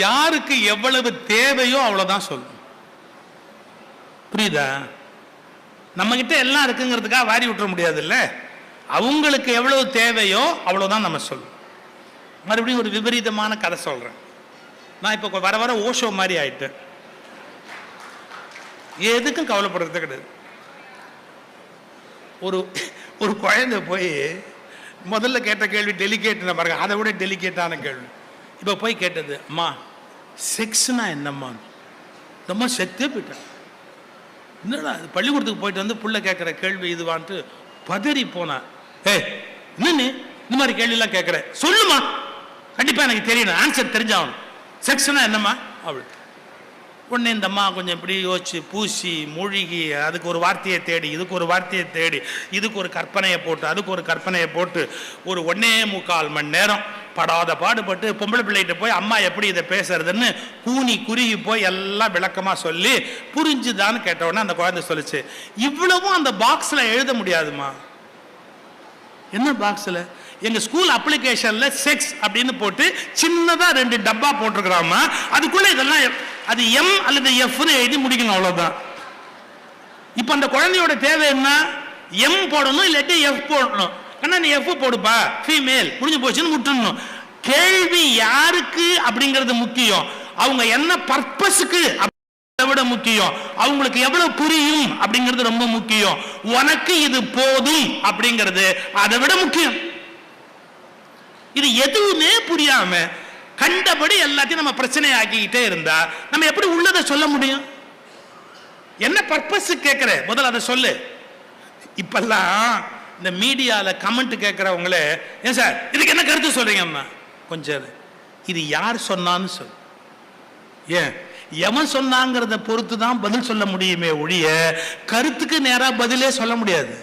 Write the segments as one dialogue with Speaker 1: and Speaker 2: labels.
Speaker 1: யாருக்கு எவ்வளவு தேவையோ அவ்வளவுதான் சொல்லும் புரியுதா? நம்ம கிட்ட எல்லாம் இருக்குங்கிறதுக்காக வாரி விட்டுற முடியாதுல்ல? அவங்களுக்கு எவ்வளவு தேவையோ அவ்வளவுதான் நம்ம சொல்லும் மறுபடியும் ஒரு விபரீதமான கதை சொல்றேன். நான் இப்போ வர வர ஓஷோ மாதிரி ஆயிட்டேன். எதுக்கும் கவலைப்படுறது கிடையாது. ஒரு ஒரு குழந்தை போய் முதல்ல கேட்ட கேள்வி டெலிகேட் பாருங்க. அதை விட டெலிகேட்டான கேள்வி. இப்போ போய் கேட்டது அம்மா செக்ஸ்னா என்னம்மா? ரொம்ப செத்தே போயிட்டேன் என்னடா பள்ளிக்கூடத்துக்கு போயிட்டு வந்து புள்ள கேட்குற கேள்வி இதுவான்ட்டு பதறி போனான் ஏய் என்ன நீ இந்த மாதிரி கேள்விலாம் கேட்குற சொல்லுமா. கண்டிப்பாக எனக்கு தெரியணும் ஆன்சர் தெரிஞ்சாகணும். செக்ஸ்னா என்னம்மா? அவள் உடனே இந்த அம்மா கொஞ்சம் இப்படி யோசிச்சு பூசி மூழ்கி அதுக்கு ஒரு வார்த்தையை தேடி இதுக்கு ஒரு வார்த்தையை தேடி இதுக்கு ஒரு கற்பனையை போட்டு அதுக்கு ஒரு கற்பனையை போட்டு ஒரு ஒன்னே முக்கால் மணி நேரம் படாத பாடுபட்டு பொம்பளை பிள்ளைகிட்ட போய் அம்மா எப்படி இதை பேசுறதுன்னு கூனி குறுகி போய் எல்லாம் விளக்கமாக சொல்லி புரிஞ்சுதான்னு கேட்டவுடனே அந்த குழந்தை சொல்லுச்சு. இவ்வளவும் அந்த பாக்ஸில் எழுத முடியாதுமா? என்ன பாக்ஸில் எங்கள் ஸ்கூல் அப்ளிகேஷனில் செக்ஸ் அப்படின்னு போட்டு சின்னதாக ரெண்டு டப்பா போட்டிருக்கிறாமா அதுக்குள்ளே இதெல்லாம் அது எம் அல்லது எஃப்னு எழுதி முடிக்கணும் அவ்வளோதான் இப்போ அந்த குழந்தையோட தேவை என்ன? எம் போடணும் இல்லாட்டி எஃப் போடணும். கண்ணா நீ எஃப் போடுப்பா. ஃபீமேல் முடிஞ்சு போச்சுன்னு விட்டுடணும் கேள்வி யாருக்கு அப்படிங்கிறது முக்கியம். அவங்க என்ன பர்பஸுக்கு விட முக்கியம். அவங்களுக்கு எவ்வளவு புரியும் அப்படிங்கிறது ரொம்ப முக்கியம். உனக்கு இது போதும் அப்படிங்கிறது அதை விட முக்கியம். இது எதுவுமே புரியாம கண்டபடி எல்லாத்தையும் நம்ம பிரச்சனை ஆக்கிக்கிட்டே இருந்தா நம்ம எப்படி உள்ளதை சொல்ல முடியும்? என்ன பர்பஸ் கேட்கிற முதல்ல அதை சொல்லு. இப்பெல்லாம் இந்த மீடியாவில் கமெண்ட் கேட்குறவங்கள ஏன் சார் இதுக்கு என்ன கருத்து சொல்கிறீங்கம்மா கொஞ்சம் இது யார் சொன்னான்னு சொல் ஏன்? எவன் சொன்னாங்கிறத பொறுத்து தான் பதில் சொல்ல முடியுமே ஒழிய கருத்துக்கு நேராக பதிலே சொல்ல முடியாது.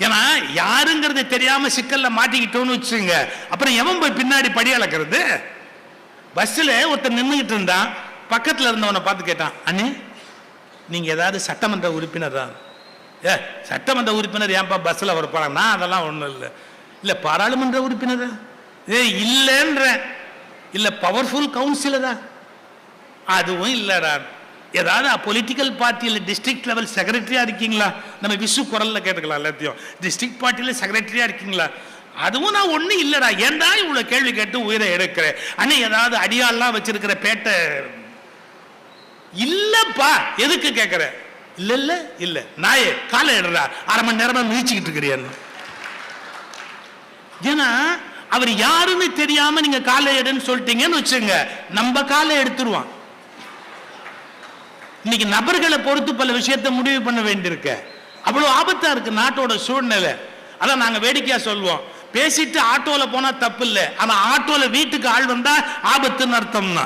Speaker 1: ஏன்னா யாருங்கிறது தெரியாமல் சிக்கலில் மாட்டிக்கிட்டோன்னு வச்சுங்க அப்புறம் எவன் போய் பின்னாடி படி அளக்கிறது? பஸ்ஸில் ஒருத்தர் நின்றுக்கிட்டு இருந்தான். பக்கத்தில் இருந்தவனை பார்த்து கேட்டான் அண்ணே நீங்கள் ஏதாவது சட்டமன்ற உறுப்பினரா? ஏ சட்டமன்ற உறுப்பினர் ஏன்பா பஸ்ஸில் வர நான் அதெல்லாம் ஒன்றும் இல்லை. இல்லை பாராளுமன்ற உறுப்பினர்? ஏ இல்லைன்றேன் இல்லை பவர்ஃபுல் கவுன்சிலரா அதுவும் இல்லைடா. ஏதாவது பொலிட்டிக்கல் பார்ட்டியில் டிஸ்ட்ரிக்ட் லெவல் செக்ரட்டரியாக இருக்கீங்களா? நம்ம விசு குரலில் கேட்டுக்கலாம் எல்லாத்தையும். டிஸ்ட்ரிக்ட் பார்ட்டியில் செக்ரட்டரியாக இருக்கீங்களா? அதுவும் நான் ஒன்றும் இல்லைடா. ஏன்டா இவ்வளோ கேள்வி கேட்டு உயிரை எடுக்கிறேன்? அண்ணே ஏதாவது அடியாலாம் வச்சிருக்கிற பேட்டை? இல்லைப்பா. எதுக்கு கேட்குறேன் இல்ல இல்ல இல்ல. நாயே காலை எடுறா. அரை மணி நேரமா மிதிச்சுக்கிட்டு இருக்கிறியான்னு ஏன்னா அவர் யாருன்னு தெரியாம நீங்க காலை எடுன்னு சொல்லிட்டீங்கன்னு வச்சுங்க நம்ம காலை எடுத்துருவான். இன்னைக்கு நபர்களை பொறுத்து பல விஷயத்தை முடிவு பண்ண வேண்டியிருக்கு. அவ்வளவு ஆபத்தா இருக்கு நாட்டோட சூழ்நிலை. அதான் நாங்க வேடிக்கையா சொல்லுவோம் பேசிட்டு ஆட்டோல போனா தப்பு இல்லை. ஆனா ஆட்டோல வீட்டுக்கு ஆள் வந்தா ஆபத்துன்னு அர்த்தம்னா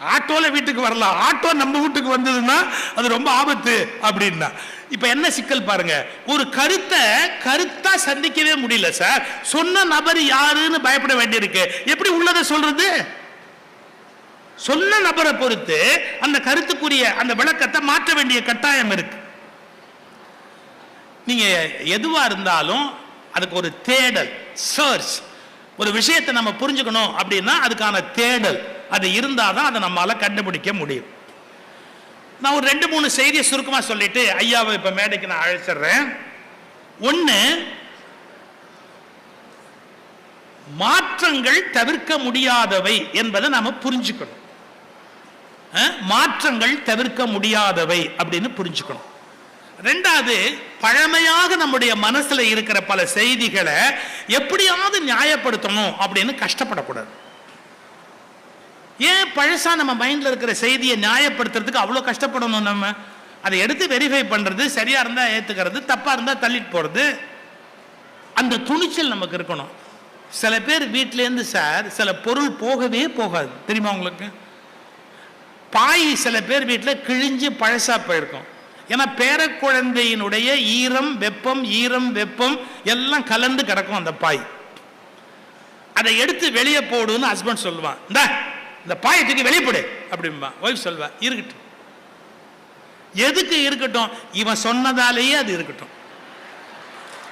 Speaker 1: ஆட்டோல வீட்டுக்கு வரலாம். ஆட்டோ நம்ம வீட்டுக்கு வந்ததுன்னா அது ரொம்ப ஆபத்து அப்படின்னா. இப்ப என்ன சிக்கல் பாருங்க. ஒரு கருத்தை கருத்தா சந்திக்கவே முடியல சார். சொன்ன நபர் யாருன்னு பயப்பட வேண்டியிருக்கு. எப்படி உள்ளதை சொல்றது? சொன்ன நபரை பொறுத்து அந்த கருத்துக்குரிய அந்த விளக்கத்தை மாற்ற வேண்டிய கட்டாயம் இருக்கு. நீங்க எதுவா இருந்தாலும் அதுக்கு ஒரு தேடல் சர்ச் ஒரு விஷயத்தை நம்ம புரிஞ்சுக்கணும் அப்படின்னா அதுக்கான தேடல். அது இருந்தாதான் அதை நம்மளால் கண்டுபிடிக்க முடியும். நான் ஒரு ரெண்டு மூணு செய்தியை சுருக்கமா சொல்லிட்டு ஐயாவை இப்ப மேடைக்கு நான் அழைச்சிடுறேன். ஒண்ணு மாற்றங்கள் தவிர்க்க முடியாதவை என்பதை நாம புரிஞ்சுக்கணும். மாற்றங்கள் தவிர்க்க முடியாதவை அப்படின்னு புரிஞ்சுக்கணும். ரெண்டாவது பழமையாக நம்முடைய மனசுல இருக்கிற பல செய்திகளை எப்படியாவது நியாயப்படுத்தணும் அப்படின்னு கஷ்டப்படக்கூடாது. ஏன் பழசா நம்ம மைண்ட்ல இருக்கிற செய்தியை நியாயப்படுத்துறதுக்கு அவ்வளோ கஷ்டப்படணும் நம்ம? அதை எடுத்து வெரிஃபை பண்றது சரியா இருந்தா ஏத்துக்கிறது தப்பா இருந்தா தள்ளிட்டு போறது. அந்த துணிச்சல் நமக்கு இருக்கணும். சில பேர் வீட்டிலேருந்து சார் சில பொருள் போகவே போகாது. தெரியுமா உங்களுக்கு? பாய் சில பேர் வீட்டில் கிழிஞ்சு பழசா போயிருக்கும். ஏன்னா பேரக்குழந்தையினுடைய ஈரம் வெப்பம் ஈரம் வெப்பம் எல்லாம் கலந்து கிடக்கும் அந்த பாய். அதை எடுத்து வெளியே போடுன்னு ஹஸ்பண்ட் சொல்லுவான். இந்த இந்த பாயத்துக்கு வெளிப்படு போடு அப்படிம்பா. ஒய்ஃப் சொல்வா இருக்கட்டும். எதுக்கு இருக்கட்டும்? இவன் சொன்னதாலேயே அது இருக்கட்டும்.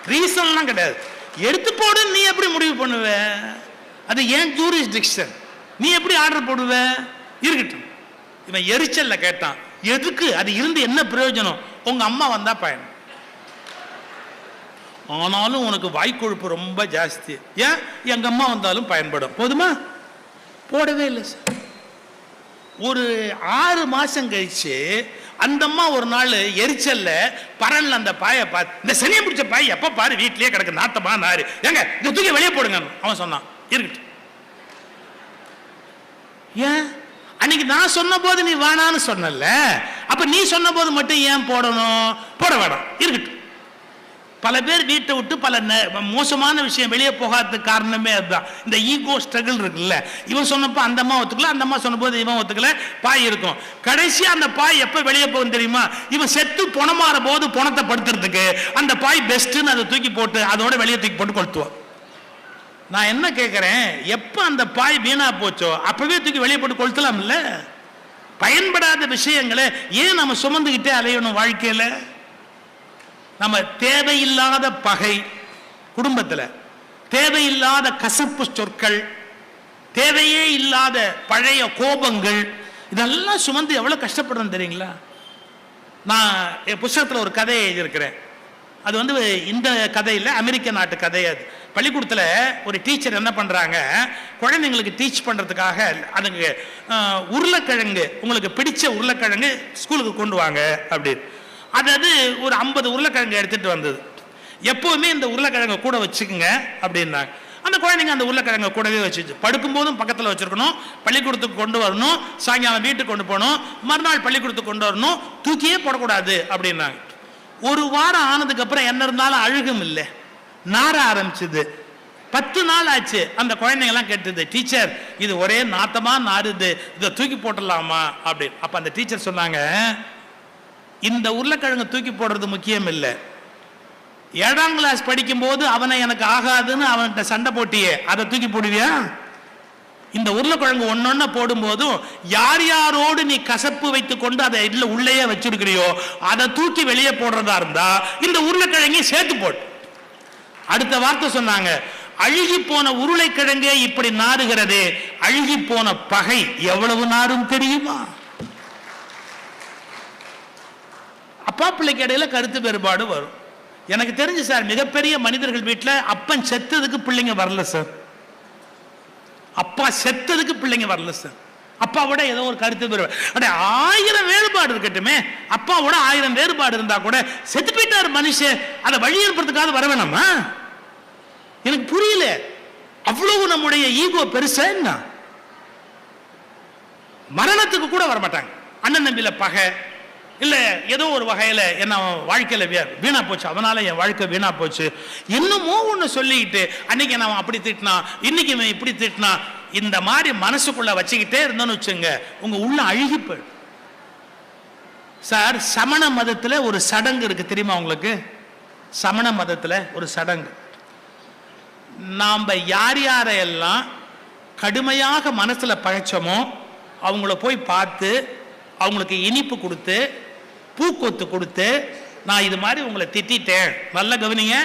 Speaker 1: ரீசன்லாம் கிடையாது. எடுத்து போடுன்னு நீ எப்படி முடிவு பண்ணுவ? அது ஏன் ஜூரிஸ்டிக்ஷன் நீ எப்படி ஆர்டர் போடுவ? இருக்கட்டும். இவன் எரிச்சல்ல கேட்டான். எதுக்கு? அது இருந்து என்ன பிரயோஜனம்? உங்க அம்மா வந்தா பயன். ஆனாலும் உனக்கு வாய்க்கொழுப்பு ரொம்ப ஜாஸ்தி. ஏன்? எங்க அம்மா வந்தாலும் பயன்படும். போதுமா? போடவே இல்லை சார். ஒரு ஆறு மாதம் கழிச்சு அந்த அம்மா ஒரு நாள் எரிச்சல்ல பரன்ல அந்த பாயை பார்த்து இந்த சனியை பிடிச்ச பாய் எப்போ பாரு வீட்லயே கிடக்கு நாத்தமா நாரு. ஏங்க இந்த தூக்கி வெளியே போடுங்க அவன் சொன்னான். இருக்கட்டும். ஏன்? அன்னைக்கு நான் சொன்ன போது நீ வேணான்னு சொன்னல அப்ப நீ சொன்ன போது மட்டும் ஏன் போடணும்? போட வேணாம். இருக்கட்டும். பல பேர் வீட்டை விட்டு பல மோசமான விஷயம் வெளியே போகாததுக்கு காரணமே அதுதான். இந்த ஈகோ ஸ்ட்ரகிள் இருக்குல்ல. இவன் சொன்னப்போ அந்த அம்மா ஒத்துக்கல அந்த அம்மா சொன்னபோது இவன் ஒத்துக்கல பாய் இருக்கும். கடைசி அந்த பாய் எப்ப வெளியே போகும் தெரியுமா? இவன் செத்து பணமாற போது பணத்தை படுத்துறதுக்கு. அந்த பாய் பெஸ்ட்னு அதை தூக்கி போட்டு அதோட வெளியே தூக்கி போட்டு கொளுத்துவான். நான் என்ன கேட்குறேன் எப்ப அந்த பாய் வீணா போச்சோ அப்பவே தூக்கி வெளியே போட்டு கொளுத்தலாம்ல? பயன்படாத விஷயங்களை ஏன் நம்ம சுமந்துக்கிட்டே அலையணும் வாழ்க்கையில? நம்ம தேவையில்லாத பகை குடும்பத்தில் தேவையில்லாத கசப்பு சொற்கள் தேவையே இல்லாத பழைய கோபங்கள் இதெல்லாம் சுமந்து எவ்வளோ கஷ்டப்படுறோம் தெரியுங்களா? நான் என் புஸ்தகத்தில் ஒரு கதையை எழுதியிருக்கிறேன். அது வந்து இந்த கதையில் அமெரிக்க நாட்டு கதை அது. பள்ளிக்கூடத்தில் ஒரு டீச்சர் என்ன பண்ணுறாங்க குழந்தைங்களுக்கு டீச் பண்ணுறதுக்காக அதுங்க உருளைக்கிழங்கு உங்களுக்கு பிடிச்ச உருளைக்கிழங்கு ஸ்கூலுக்கு கொண்டு வாங்க அப்படின்னு. அதாவது ஒரு ஐம்பது உருளைக்கிழங்கு எடுத்துகிட்டு வந்தது. எப்போவுமே இந்த உருளைக்கிழங்கை கூட வச்சுக்குங்க அப்படின்னாங்க அந்த குழந்தைங்க அந்த உருளைக்கிழங்க கூடவே வச்சுச்சு. படுக்கும் போதும் பக்கத்தில் வச்சிருக்கணும் பள்ளிக்கூடத்துக்கு கொண்டு வரணும் சாயங்காலம் வீட்டுக்கு கொண்டு போகணும் மறுநாள் பள்ளிக்கூடத்துக்கு கொண்டு வரணும் தூக்கியே போடக்கூடாது அப்படின்னாங்க. ஒரு வாரம் ஆனதுக்கு அப்புறம் என்ன இருந்தாலும் அழுகும் இல்லை. நார ஆரம்பிச்சது. பத்து நாள் ஆச்சு. அந்த குழந்தைங்கலாம் கேட்டது டீச்சர் இது ஒரே நாத்தமாக நாறுது. இதை தூக்கி போட்டுடலாமா? அப்படின்னு. அப்போ அந்த டீச்சர் சொன்னாங்க இந்த உருளைக்கிழங்கு தூக்கி போடுறது முக்கியம் இல்லை ஏழாம் கிளாஸ் படிக்கும்போது அவனை எனக்கு ஆகாதுன்னு அவன்கிட்ட சண்டை போட்டியே அதை தூக்கி போடுவியா? இந்த உருளைக்கிழங்கு ஒன்னொன்ன போடும்போதும் யார் யாரோடு நீ கசப்பு வைத்துக் கொண்டு அதை இல்ல உள்ளேயே வச்சிருக்கிறியோ அதை தூக்கி வெளியே போடுறதா இருந்தா இந்த உருளைக்கிழங்கையும் சேர்த்து போடு. அடுத்த வார்த்தை சொன்னாங்க அழுகி போன உருளைக்கிழங்கே இப்படி நாறுகிறதே அழுகி போன பகை எவ்வளவு நாரும் தெரியுமா? அப்பா பிள்ளைக்கு இடையில கருத்து வேறுபாடு வரும். எனக்கு தெரிஞ்சு சார் மிகப்பெரிய மனிதர்கள் வீட்டில் அப்பன் செத்ததுக்கு பிள்ளைங்க வரல சார். அப்பா செத்ததுக்கு பிள்ளைங்க வரல சார். அப்பாவோட ஏதோ ஒரு கருத்து வேறுபாடு அட ஆயிரம் வேறுபாடு இருக்கட்டுமே. அப்பாவோட ஆயிரம் வேறுபாடு இருந்தா கூட செத்து போயிட்டார் மனுஷன். அதை வழி அனுப்புறதுக்காக வர வேணாமா? எனக்கு புரியல. அவ்வளவு நம்முடைய ஈகோ பெருசா என்ன? மரணத்துக்கு கூட வர மாட்டாங்க அண்ணன் நம்பியில பகை இல்லை ஏதோ ஒரு வகையில் என்ன வாழ்க்கையில் வீணாக போச்சு. அவனால் என் வாழ்க்கை வீணாக போச்சு. இன்னமும் ஒன்று சொல்லிக்கிட்டு அன்னைக்கு நான் அப்படி திட்டினான் இன்னைக்கு இவன் இப்படி திட்டினான் இந்த மாதிரி மனசுக்குள்ளே வச்சுக்கிட்டே இருந்தோன்னு வச்சுங்க உங்கள் உள்ள அழுகி போயிடும். சார் சமண மதத்தில் ஒரு சடங்கு இருக்குது தெரியுமா உங்களுக்கு? சமண மதத்தில் ஒரு சடங்கு. நாம் யார் யாரையெல்லாம் கடுமையாக மனசில் பகைச்சோமோ அவங்கள போய் பார்த்து அவங்களுக்கு இனிப்பு கொடுத்து பூக்கொத்து கொடுத்து நான் இது மாதிரி உங்களை திட்டிட்டேன். நல்ல கவனிங்க.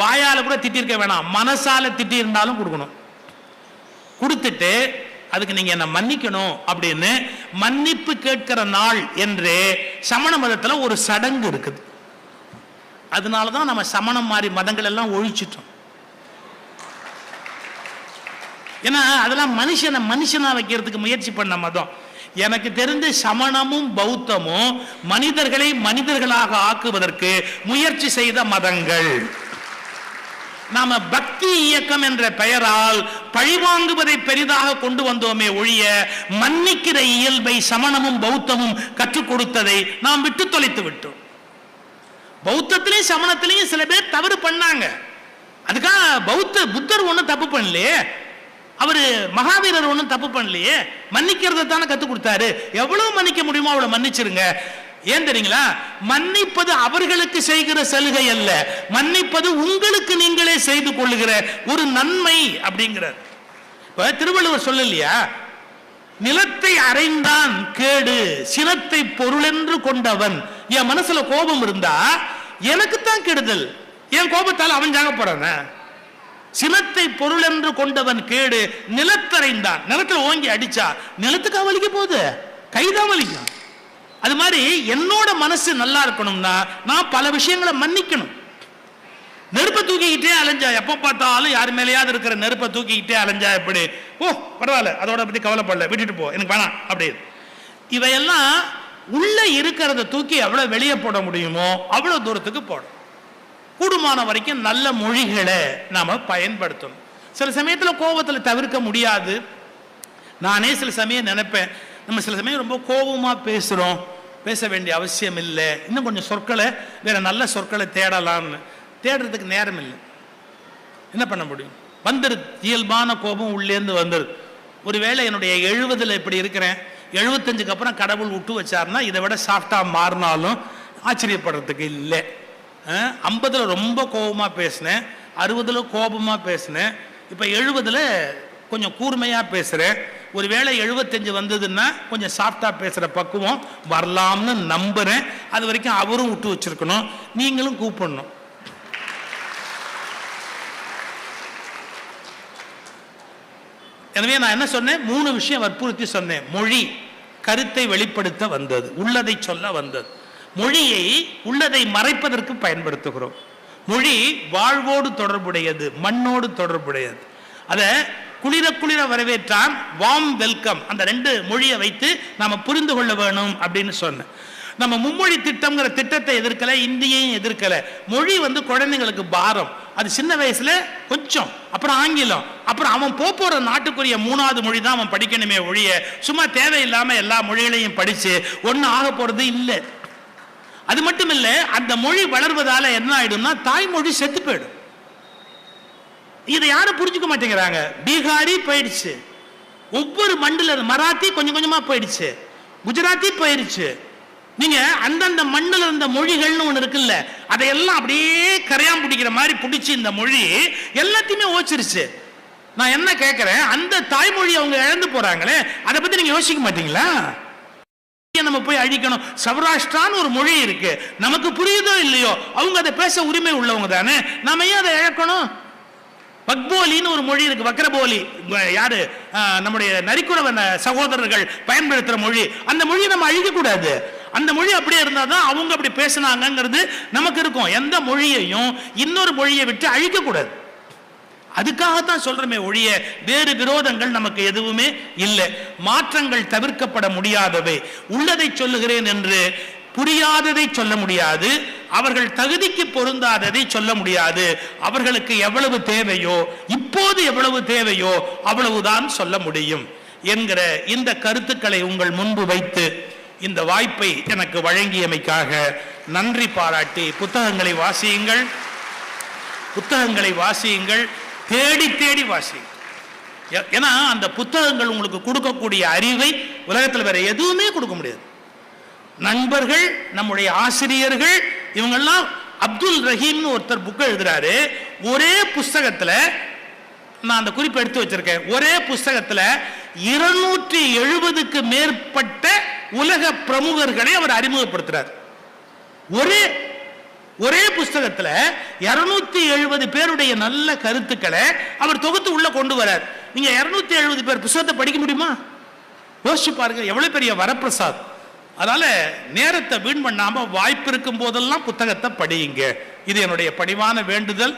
Speaker 1: வாயால் கூட திட்டிருக்க வேணாம். மனசால திட்டி இருந்தாலும் கொடுக்கணும். கொடுத்துட்டு அதுக்கு நீங்க என்ன மன்னிக்கணும் அப்படின்னு மன்னிப்பு கேட்கிற நாள் என்று சமண மதத்தில் ஒரு சடங்கு இருக்குது. அதனால தான் நம்ம சமணம் மாதிரி மதங்கள் எல்லாம் ஒழிச்சிட்டோம். ஏன்னா அதெல்லாம் மனுஷனை மனுஷனாக வைக்கிறதுக்கு முயற்சி பண்ண மதம். எனக்கு தெரிந்து சமணமும் பௌத்தமும் மனிதர்களை மனிதர்களாக ஆக்குவதற்கு முயற்சி செய்த மதங்கள். நாம பக்தி இயக்கம் என்ற பெயரால் பழிவாங்குவதை பெரிதாக கொண்டு வந்தோமே ஒழிய மன்னிக்கிற இயல்பை சமணமும் பௌத்தமும் கற்றுக் கொடுத்ததை நாம் விட்டு தொலைத்து விட்டோம். பௌத்தத்திலையும் சமணத்திலையும் சில பேர் தவறு பண்ணாங்க. அதுக்காக பௌத்த புத்தர் ஒன்றும் தப்பு பண்ணலையே. அவர் மகாவீரர் ஒன்றும் தப்பு பண்ணலையே. மன்னிக்கிறத தானே கற்றுக் கொடுத்தாரு. எவ்வளவு மன்னிக்க முடியுமோ அவளை மன்னிச்சிருங்க. ஏன் தெரியுங்களா? மன்னிப்பது அவர்களுக்கு செய்கிற சலுகை அல்ல. மன்னிப்பது உங்களுக்கு நீங்களே செய்து கொள்ளுகிற ஒரு நன்மை அப்படிங்கிறார். இப்ப திருவள்ளுவர் சொல்லலையா? நிலத்தை அறைந்தான் கேடு சினத்தை பொருளென்று கொண்டவன். என் மனசுல கோபம் இருந்தா எனக்குத்தான் கெடுதல். என் கோபத்தால் அவன் ஜாக போறான சினத்தை பொருள் என்று கொண்டவன் கேடு நிலத்தரைந்தான் நிலத்தில் ஓங்கி அடிச்சா நிலத்துக்கா வலிக்க போகுது? கைதான் வலிக்கும். அது மாதிரி என்னோட மனசு நல்லா இருக்கணும்னா நான் பல விஷயங்களை மன்னிக்கணும். நெருப்பை தூக்கிக்கிட்டே அலைஞ்சா எப்போ பார்த்தாலும் யார் மேலேயாவது இருக்கிற நெருப்பை தூக்கிக்கிட்டே அலைஞ்சா எப்படி? ஓ பரவாயில்ல. அதோட பத்தி கவலைப்படல. விட்டுட்டு போ. எனக்கு வேணாம். அப்படி இவையெல்லாம் உள்ள இருக்கிறத தூக்கி எவ்வளவு வெளியே போட முடியுமோ அவ்வளவு தூரத்துக்கு போடும். கூடுமான வரைக்கும் நல்ல மொழிகளை நாம் பயன்படுத்தணும். சில சமயத்தில் கோபத்தில் தவிர்க்க முடியாது. நானே சில சமயம் நினைப்பேன் நம்ம சில சமயம் ரொம்ப கோபமாக பேசுகிறோம் பேச வேண்டிய அவசியம் இல்லை. இன்னும் கொஞ்சம் சொற்களை வேறு நல்ல சொற்களை தேடலாம்னு. தேடுறதுக்கு நேரம் இல்லை. என்ன பண்ண முடியும்? வந்துடுது இயல்பான கோபம் உள்ளேருந்து வந்துடுது ஒருவேளை என்னுடைய எழுபதில் இப்படி இருக்கிறேன். எழுபத்தஞ்சுக்கு அப்புறம் கடவுள் விட்டு வச்சாருன்னா இதை விட சாஃப்டாக மாறினாலும் ஆச்சரியப்படுறதுக்கு இல்லை. ஐம்பதில் ரொம்ப கோபமாக பேசினேன் அறுபதில் கோபமாக பேசினேன் இப்போ எழுபதில் கொஞ்சம் கூர்மையாக பேசுகிறேன் ஒரு வேளை எழுபத்தஞ்சு வந்ததுன்னா கொஞ்சம் சாஃப்டாக பேசுகிற பக்குவம் வரலாம்னு நம்புகிறேன் அது வரைக்கும் அவரும் விட்டு வச்சிருக்கணும் நீங்களும் கூப்பிடணும். எனவே நான் என்ன சொன்னேன்? மூணு விஷயம் வற்புறுத்தி சொன்னேன். மொழி கருத்தை வெளிப்படுத்த வந்தது உள்ளதை சொல்ல வந்தது. மொழியை உள்ளதை மறைப்பதற்கு பயன்படுத்துகிறோம். மொழி வாழ்வோடு தொடர்புடையது மண்ணோடு தொடர்புடையது. அதை குளிர குளிர வரவேற்றான் வாம் வெல்கம் அந்த ரெண்டு மொழியை வைத்து நாம் புரிந்து கொள்ள வேணும் அப்படின்னு சொன்னேன். நம்ம மும்மொழி திட்டம்ங்கிற திட்டத்தை எதிர்க்கலை இந்தியையும் எதிர்க்கலை. மொழி வந்து குழந்தைங்களுக்கு பாரம். அது சின்ன வயசுல கொஞ்சம் அப்புறம் ஆங்கிலம் அப்புறம் அவன் போப் போற நாட்டுக்குரிய மூணாவது மொழி தான் அவன் படிக்கணுமே ஒழிய சும்மா தேவையில்லாம எல்லா மொழிகளையும் படிச்சு ஒன்றும் ஆக போறது இல்லை. அது மட்டும் இல்ல அந்த மொழி வளர்வதால என்ன ஆயிடும்னா தாய்மொழி செத்து போயிடும். இதை யாரும் புரிஞ்சுக்க மாட்டேங்கிறாங்க. பீகாரி போயிடுச்சு. ஒவ்வொரு மண்டில் மராத்தி கொஞ்சம் கொஞ்சமா போயிடுச்சு. குஜராத்தி போயிடுச்சு நீங்க அந்தந்த மண்ணில் இருந்த மொழிகள்னு ஒன்று இருக்குல்ல அதையெல்லாம் அப்படியே கரையான் பிடிக்கிற மாதிரி பிடிச்சி இந்த மொழி எல்லாத்தையுமே ஓச்சிருச்சு. நான் என்ன கேட்கிறேன் அந்த தாய்மொழி அவங்க இழந்து போறாங்களே அதை பத்தி நீங்க யோசிக்க மாட்டீங்களா? நம்ம போய் அழிக்கணும். சௌராஷ்டிரான்னு ஒரு மொழி இருக்கு. நமக்கு புரியுதோ இல்லையோ அவங்க அதை பேச உரிமை உள்ளவங்க தானே. நாம ஏன் அதை இழக்கணும்? பக்போலின்னு ஒரு மொழி இருக்கு. வக்ரபோலி யாரு? நம்முடைய நரிக்குறவன் சகோதரர்கள் பயன்படுத்துற மொழி. அந்த மொழியை நம்ம அழிக்கக்கூடாது. அந்த மொழி அப்படியே இருந்தா தான் அவங்க அப்படி பேசினாங்கிறது நமக்கு இருக்கும். எந்த மொழியையும் இன்னொரு மொழியை விட்டு அழிக்க கூடாது அதுக்காகத்தான் சொல்றமே ஒழிய வேறு விரோதங்கள் நமக்கு எதுவுமே இல்லை. மாற்றங்கள் தவிர்க்கப்பட முடியாதவை. உள்ளதை சொல்லுகிறேன் என்று புரியாததை சொல்ல முடியாது. அவர்கள் தகுதிக்கு பொருந்தாததை சொல்ல முடியாது. அவர்களுக்கு எவ்வளவு தேவையோ இப்போது எவ்வளவு தேவையோ அவ்வளவுதான் சொல்ல முடியும் என்கிற இந்த கருத்துக்களை உங்கள் முன்பு வைத்து இந்த வாய்ப்பை எனக்கு வழங்கியமைக்காக நன்றி பாராட்டி புத்தகங்களை வாசியுங்கள். புத்தகங்களை வாசியுங்கள். தேடி தேடி வாசியுங்கள் ஏன்னா அந்த புத்தகங்கள் உங்களுக்கு கொடுக்கக்கூடிய அறிவை உலகத்தில் வேற எதுவுமே கொடுக்க முடியாது. நண்பர்கள் நம்முடைய ஆசிரியர்கள் இவங்கெல்லாம் அப்துல் ரஹீம்னு ஒருத்தர் புக் எழுதுறாரு. ஒரே புஸ்தகத்தில் நான் அந்த குறிப்பு எடுத்து வச்சிருக்கேன். ஒரே புஸ்தகத்தில் இருநூற்றி எழுபதுக்கு மேற்பட்ட உலக பிரமுகர்களை அவர் அறிமுகப்படுத்துறார். ஒரே ஒரே புஸ்தகத்தில் இரநூத்தி எழுபது பேருடைய நல்ல கருத்துக்களை அவர் தொகுத்து உள்ள கொண்டு வரார். நீங்க 270 எழுபது பேர் புஸ்தகத்தை படிக்க முடியுமா? யோசிச்சு பாருங்க எவ்வளவு பெரிய வரப்பிரசாத். அதனால நேரத்தை வீண் பண்ணாம வாய்ப்பு இருக்கும் போதெல்லாம் புத்தகத்தை படியுங்க. இது என்னுடைய பணிவான வேண்டுதல்.